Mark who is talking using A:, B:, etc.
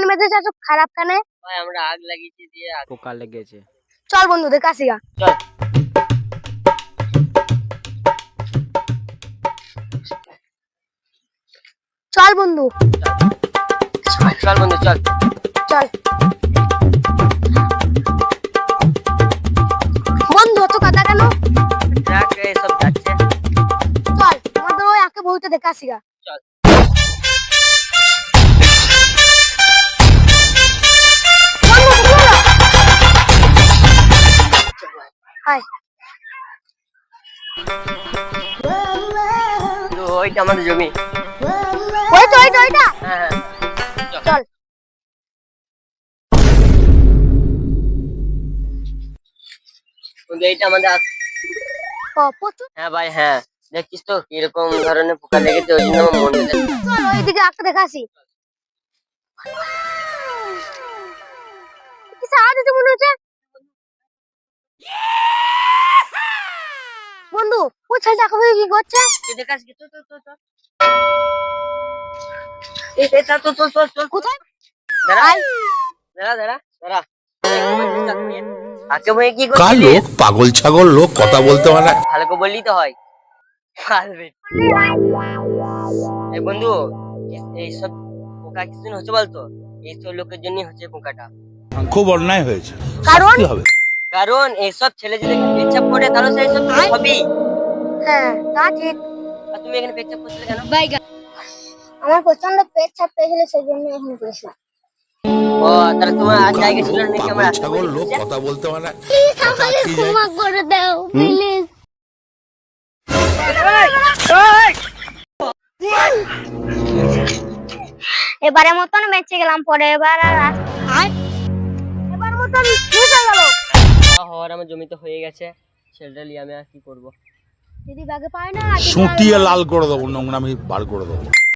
A: মন মেজাজ এত খারাপ কেন?
B: ভাই আমরা আগ লাগিয়েছি দিয়ে
C: পোকা লেগেছে।
A: চল বন্ধু দেখ আসি গা।
B: চল।
A: চল বন্ধু।
B: চল বন্ধু চল।
A: চল। বন্ধু অত কথা কেন?
B: সব যাচ্ছে।
A: চল আমাদের ওই একে বইতে দেখে আসি গা।
B: চল।
A: হাই
B: ওইটা আমাদের জমি।
A: ওই তো ওইটা ওইটা।
B: হ্যাঁ হ্যাঁ।
A: চল।
B: এইটা আমাদের হ্যাঁ ভাই হ্যাঁ। দেখছিস তো কীরকম ধরনের পোকা লেগেছে ওই জন্য মন
A: ওইদিকে আঁকতে দেখে আসি কিছু মনে হচ্ছে? ছেলেটা কি করছে?
B: তুই দেখে তো তো তো তো। এই এই, চল চল চল চল চল
A: কোথায়?
B: দাঁড়া। দাঁড়া দাঁড়া দাঁড়া। আকে বই কি
D: কার লোক? পাগল ছাগল লোক কথা বলতে পারে না।
B: ভালো করে বললি তো হয়। পারবে এই বন্ধু এই- এইসব পোকা কিছু হচ্ছে বলতো? এইসব লোকের জন্য হচ্ছে পোকাটা।
D: খুব অন্যায় হয়েছে।
A: কারণ?
D: হবে।
B: কারণ এইসব ছেলে যদি পেচ্ছাপ করে তাহলে সেই সব হবেই।
A: হ্যাঁ তা ঠিক।
B: আর তুমি এখানে পেচ্ছাপ করছিলে কেন?
A: আমার প্রচণ্ড পেট ছাপ পেয়েছিল সেই জন্য এখন করেছিলাম
B: ও তাহলে তোমার আর জায়গা ছিল না নাকি
D: পাগল ছাগল লোক কথা বলতে পারে না। কথা আটকে যায়।
A: করে দাও প্লিজ। এবারে মতন বেঁচে গেলাম পরে এবার আর এবার মতন হয়ে গেল।
B: হওয়ার আমার জমিতে হয়ে গেছে ছেলেটা নিয়ে আমি আর কি করব?
A: যদি পায় না
D: সুতিয়ে লাল করে দেবো নোংরা আমি বার করে দেবো।